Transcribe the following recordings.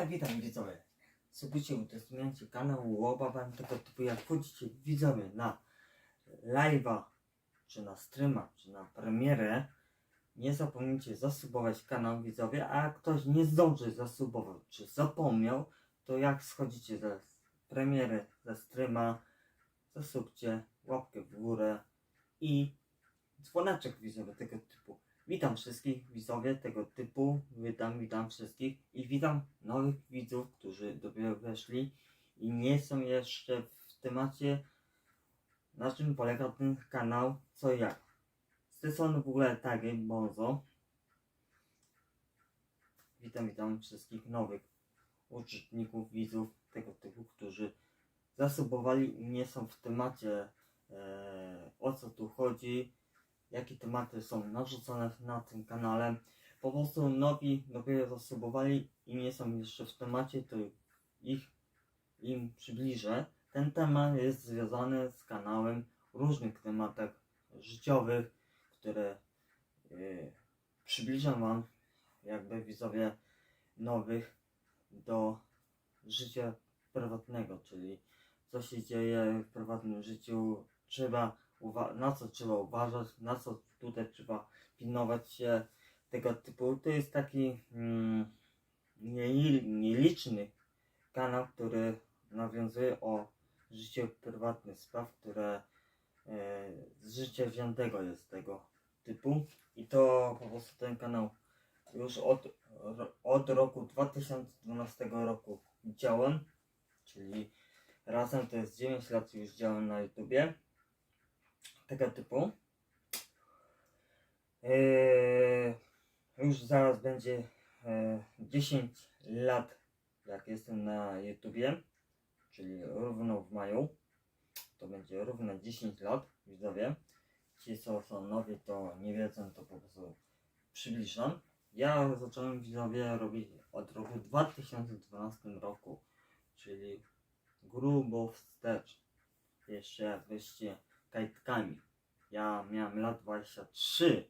Witam, witam widzowie. Subujcie, udostępniajcie kanał Łobawem tego typu jak wchodzicie widzowie na live'a, czy na streama, czy na premierę. Nie zapomnijcie zasubować kanał widzowie, a jak ktoś nie zdąży zasubować, czy zapomniał, to jak schodzicie ze premiery, ze streama, zasubcie, łapkę w górę i dzwoneczek widzowie tego typu. Witam wszystkich widzowie tego typu, witam, witam wszystkich i witam nowych widzów, którzy dopiero weszli i nie są jeszcze w temacie na czym polega ten kanał, co jak. Z tej strony w ogóle tagi Bonzo. Witam, witam wszystkich nowych uczestników, widzów tego typu, którzy zasubowali i nie są w temacie e, o co tu chodzi, jakie tematy są narzucone na tym kanale. Po prostu nowi dopiero zasubowali i nie są jeszcze w temacie, to ich im przybliżę. Ten temat jest związany z kanałem różnych tematach życiowych, które yy, przybliżam Wam, jakby widzowie nowych, do życia prywatnego, czyli co się dzieje w prywatnym życiu, trzeba na co trzeba uważać, na co tutaj trzeba pilnować się tego typu. To jest taki mm, nie- nieliczny kanał, który nawiązuje o życie prywatne spraw, które e, z życia wziętego jest tego typu. I to po prostu ten kanał już od, od roku 2012 roku działam, czyli razem to jest 9 lat już działam na YouTubie tego typu. Eee, już zaraz będzie e, 10 lat, jak jestem na YouTubie, czyli równo w maju. To będzie równo 10 lat, widzowie. Ci, co są nowi, to nie wiedzą, to po prostu przybliżam. Ja zacząłem widzowie robić od roku 2012 roku, czyli grubo wstecz. Jeszcze jak byście kajtkami. Ja miałem lat 23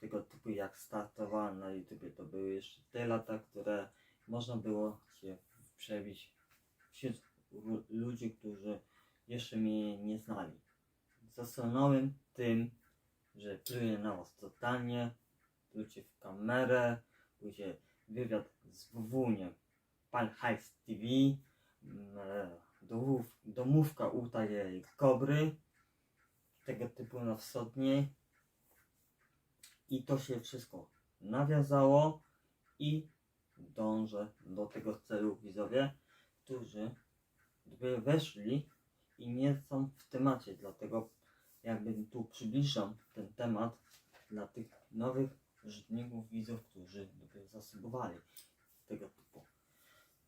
tego typu jak startowałem na YouTubie. To były jeszcze te lata, które można było się przebić wśród lu- ludzi, którzy jeszcze mnie nie znali. Zastanąłem tym, że pluję na was totalnie, plucie w kamerę, pójdzie wywiad z WW-niem, Pan Heist TV, mm, e, domów, domówka u takiej kobry, tego typu na wschodniej. I to się wszystko nawiązało i dążę do tego celu widzowie, którzy dopiero weszli i nie są w temacie, dlatego jakby tu przybliżam ten temat dla tych nowych użytkowników, widzów, którzy dopiero zasubowali tego typu.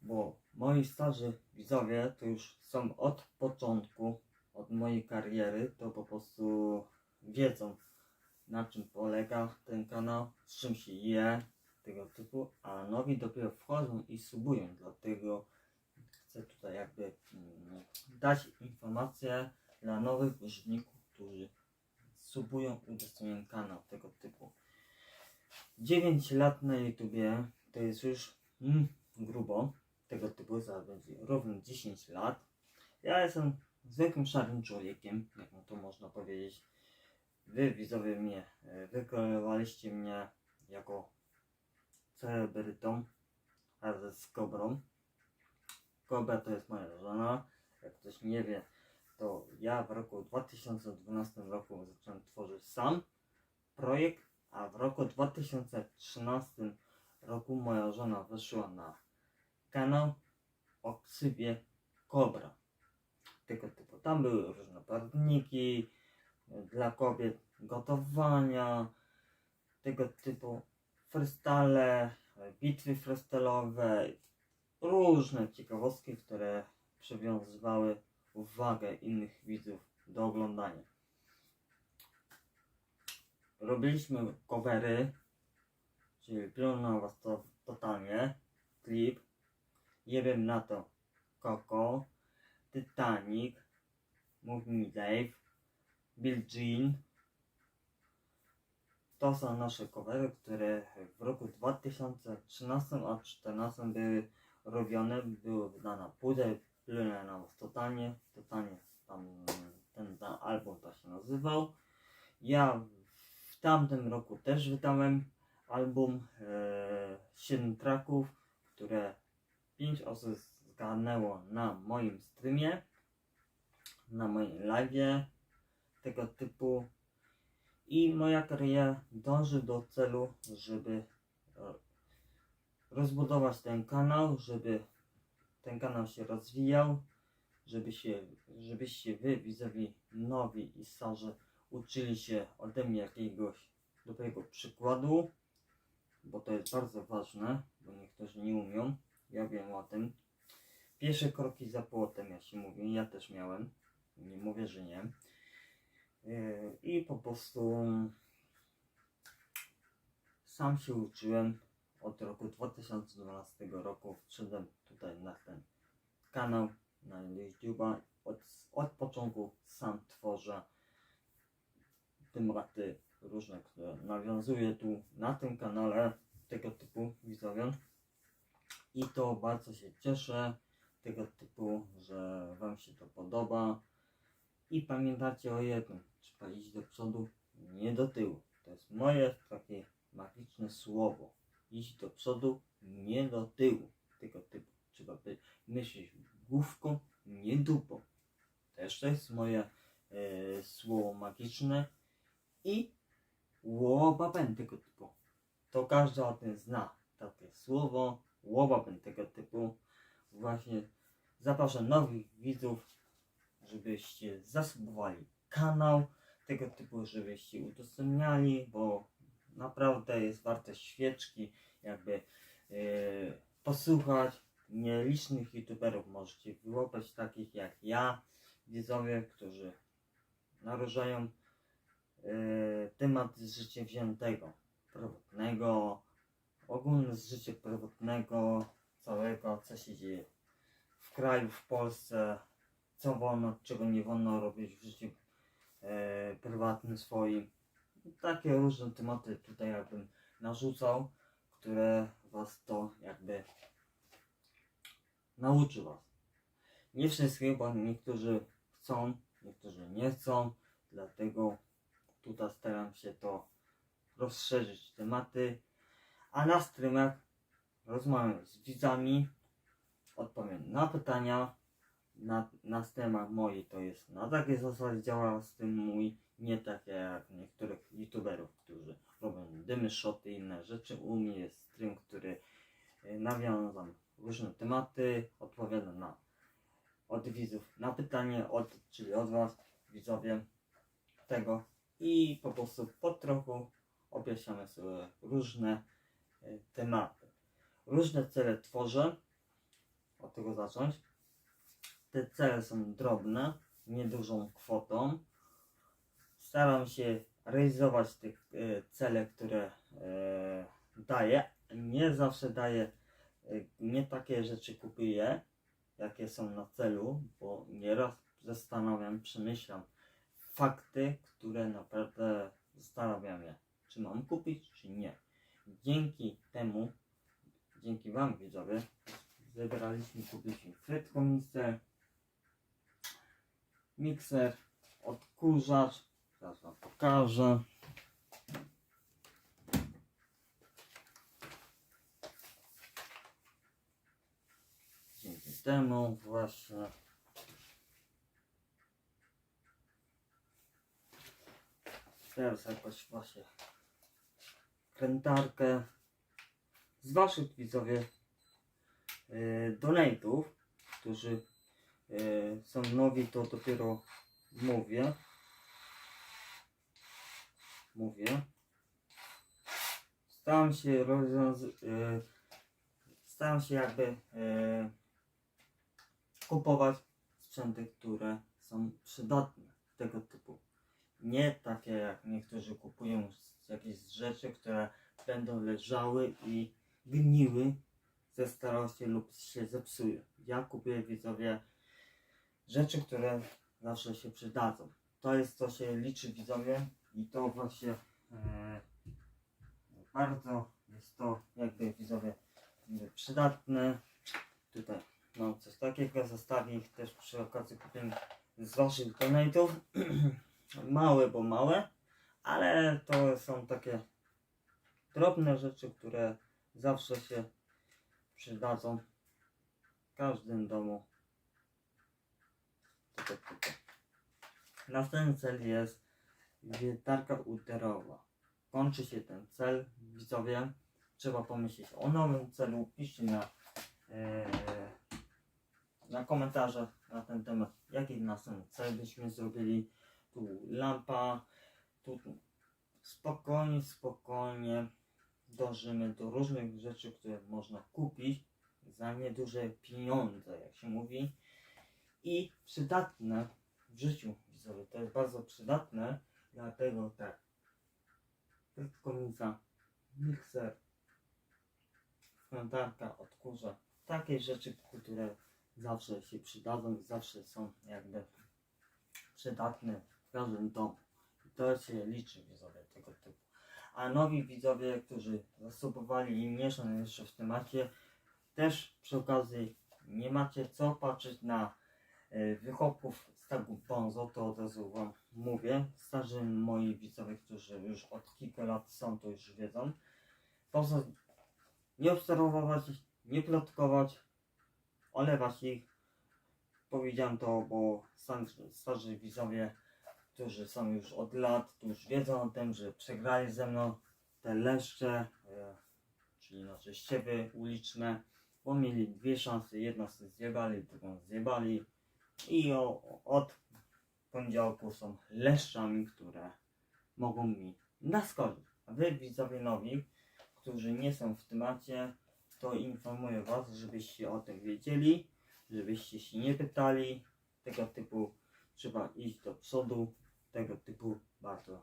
Bo moi starzy widzowie to już są od początku, od mojej kariery, to po prostu wiedzą na czym polega ten kanał, z czym się je, tego typu, a nowi dopiero wchodzą i subują, dlatego chcę tutaj jakby mm, dać informację dla nowych użytkowników, którzy subują, udostępniają kanał tego typu. 9 lat na YouTubie to jest już mm, grubo tego typu, zaraz będzie równo 10 lat. Ja jestem zwykłym szarym człowiekiem, jak no to można powiedzieć. Wy widzowie mnie e, wykreowaliście mnie jako celebrytą razem z Kobrą. Kobra to jest moja żona. Jak ktoś nie wie, to ja w roku 2012 roku zacząłem tworzyć sam projekt, a w roku 2013 roku moja żona weszła na kanał o ksywie Kobra. Tego typu. Tam były różne poradniki dla kobiet, gotowania, tego typu freestyle, bitwy freestyle'owe, różne ciekawostki, które przywiązywały uwagę innych widzów do oglądania. Robiliśmy covery, czyli plunął was to totalnie, klip, jebiem na to Coco, Titanic, Move Me Dave, Bill Jean. To są nasze covery, które w roku 2013 a 2014 były robione, były wydane płyty, płynę na totalnie, totalnie tam ten, ten album to się nazywał. Ja w tamtym roku też wydałem album e, 7 tracków, które 5 osób zgarnęło na moim streamie, na moim live'ie tego typu i moja kariera dąży do celu, żeby rozbudować ten kanał, żeby ten kanał się rozwijał, żeby się, żebyście wy widzowie nowi i starzy uczyli się ode mnie jakiegoś dobrego przykładu, bo to jest bardzo ważne, bo niektórzy nie umią, ja wiem o tym. Pierwsze kroki za płotem, jak się mówi, ja też miałem, nie mówię, że nie. Yy, I po prostu sam się uczyłem od roku 2012 roku. Wszedłem tutaj na ten kanał, na YouTube'a. Od, od początku sam tworzę tematy różne, które nawiązuję tu na tym kanale tego typu widzowie. I to bardzo się cieszę tego typu, że Wam się to podoba. I pamiętacie o jednym, trzeba iść do przodu, nie do tyłu. To jest moje takie magiczne słowo. Iść do przodu, nie do tyłu. Tego typu. Trzeba by myśleć główką, nie dupą. Też to jest moje e, słowo magiczne. I łobabem tego typu. To każdy o tym zna. Takie słowo, łobabem tego typu. Właśnie zapraszam nowych widzów żebyście zasubowali kanał tego typu, żebyście udostępniali, bo naprawdę jest warte świeczki, jakby yy, posłuchać. Nielicznych youtuberów możecie wyłapać takich jak ja, widzowie, którzy naróżają yy, temat z życia wziętego, prywatnego, ogólnie z życia prywatnego, całego, co się dzieje w kraju, w Polsce, co wolno, czego nie wolno robić w życiu e, prywatnym swoim. Takie różne tematy tutaj jakbym narzucał, które was to jakby nauczy was. Nie wszystkich, bo niektórzy chcą, niektórzy nie chcą, dlatego tutaj staram się to rozszerzyć tematy, a na streamach rozmawiam z widzami, odpowiem na pytania, na, na temat moi to jest na takiej zasadzie działa z tym mój, nie takie jak niektórych youtuberów, którzy robią dymy, shoty i inne rzeczy. U mnie jest stream, który e, nawiązam różne tematy, odpowiadam na od widzów na pytanie, od, czyli od was widzowie tego i po prostu po trochu objaśniamy sobie różne e, tematy. Różne cele tworzę, od tego zacząć te cele są drobne, niedużą kwotą. Staram się realizować te e, cele, które e, daję. Nie zawsze daję, e, nie takie rzeczy kupuję, jakie są na celu, bo nieraz zastanawiam, przemyślam fakty, które naprawdę zastanawiam je, czy mam kupić, czy nie. Dzięki temu, dzięki Wam widzowie, zebraliśmy, frytkonicę, mikser, odkurzacz. Teraz wam pokażę. Dzięki temu właśnie. Teraz jakoś właśnie krętarkę z waszych widzowie yy, donate'ów, którzy e, są nowi, to dopiero mówię. Mówię. Staram się rozwiąz... E, staram się jakby e, kupować sprzęty, które są przydatne tego typu. Nie takie jak niektórzy kupują jakieś rzeczy, które będą leżały i gniły ze starości lub się zepsują. Ja kupuję widzowie rzeczy, które zawsze się przydadzą. To jest co się liczy widzowie i to właśnie e, bardzo jest to jakby widzowie przydatne. tutaj mam coś takiego, zostawię ich też przy okazji kupiłem z waszych donate'ów. małe, bo małe, ale to są takie drobne rzeczy, które zawsze się przydadzą w każdym domu. Następny cel jest wiertarka uterowa. Kończy się ten cel, widzowie. Trzeba pomyśleć o nowym celu. Piszcie na, e, na komentarze na ten temat, jaki następny cel byśmy zrobili. Tu lampa, tu spokojnie, spokojnie dążymy do różnych rzeczy, które można kupić za nieduże pieniądze, jak się mówi. I przydatne w życiu widzowie. To jest bardzo przydatne, dlatego tak. Prytkonica, mikser, wkrętarka, odkurza. Takie rzeczy, które zawsze się przydadzą i zawsze są jakby przydatne w każdym domu. I to się liczy widzowie tego typu. A nowi widzowie, którzy zasubowali i nie jeszcze w temacie, też przy okazji nie macie co patrzeć na e, wychopów z tagu Bonzo, to od razu wam mówię. Starzy moi widzowie, którzy już od kilku lat są, to już wiedzą. Po prostu nie obserwować, nie plotkować, olewać ich. Powiedziałem to, bo starzy widzowie, którzy są już od lat, już wiedzą o tym, że przegrali ze mną te leszcze, e, czyli znaczy ściewy uliczne, bo mieli dwie szanse, jedną sobie zjebali, drugą zjebali i o, od poniedziałku są leszczami, które mogą mi naskoczyć. A wy widzowie nowi, którzy nie są w temacie, to informuję was, żebyście o tym wiedzieli, żebyście się nie pytali, tego typu trzeba iść do przodu, tego typu bardzo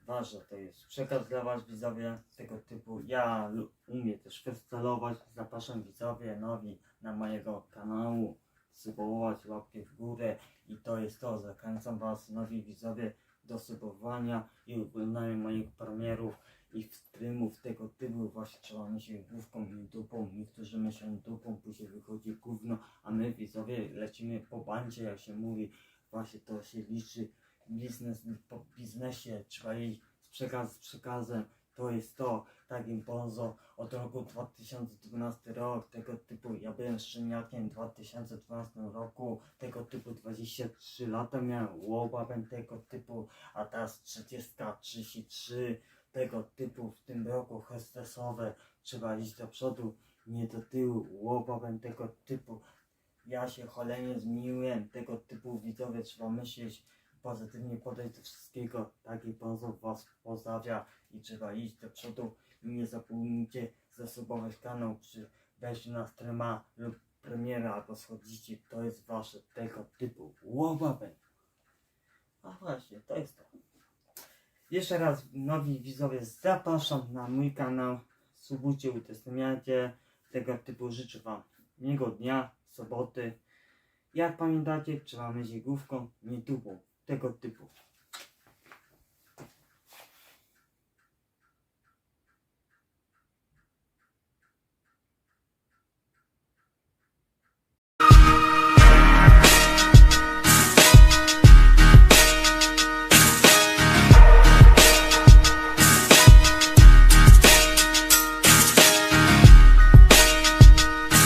ważne to jest przekaz dla was widzowie tego typu. Ja umiem też freestylować, zapraszam widzowie nowi na mojego kanału, subować łapkę w górę i to jest to, zachęcam was nowi widzowie do subowania i oglądania moich premierów i streamów tego typu. Właśnie trzeba myśleć główką i dupą, niektórzy myślą dupą, później wychodzi gówno, a my widzowie lecimy po bandzie jak się mówi, właśnie to się liczy biznes po biznesie, trzeba iść z, przekaz, z przekazem, to jest to, takim bonzo od roku 2012 rok, tego typu, ja byłem szczeniakiem w 2012 roku, tego typu 23 lata miałem, łobabem tego typu, a teraz 30, 33, tego typu w tym roku hestesowe, trzeba iść do przodu, nie do tyłu, łobabem tego typu, ja się cholernie zmieniłem, tego typu widzowie trzeba myśleć, pozytywnie podejść do wszystkiego. Taki sposób Was pozdrawia i trzeba iść do przodu. Nie zapomnijcie zasubować kanał przy wejściu na streama lub premiera albo schodzicie. To jest Wasze tego typu łobabę. A właśnie, to jest to. Jeszcze raz nowi widzowie zapraszam na mój kanał. Subujcie, udostępniajcie. Tego typu życzę Wam miłego dnia, soboty. Jak pamiętacie, trzeba myć główką, nie dupą. Tego typu.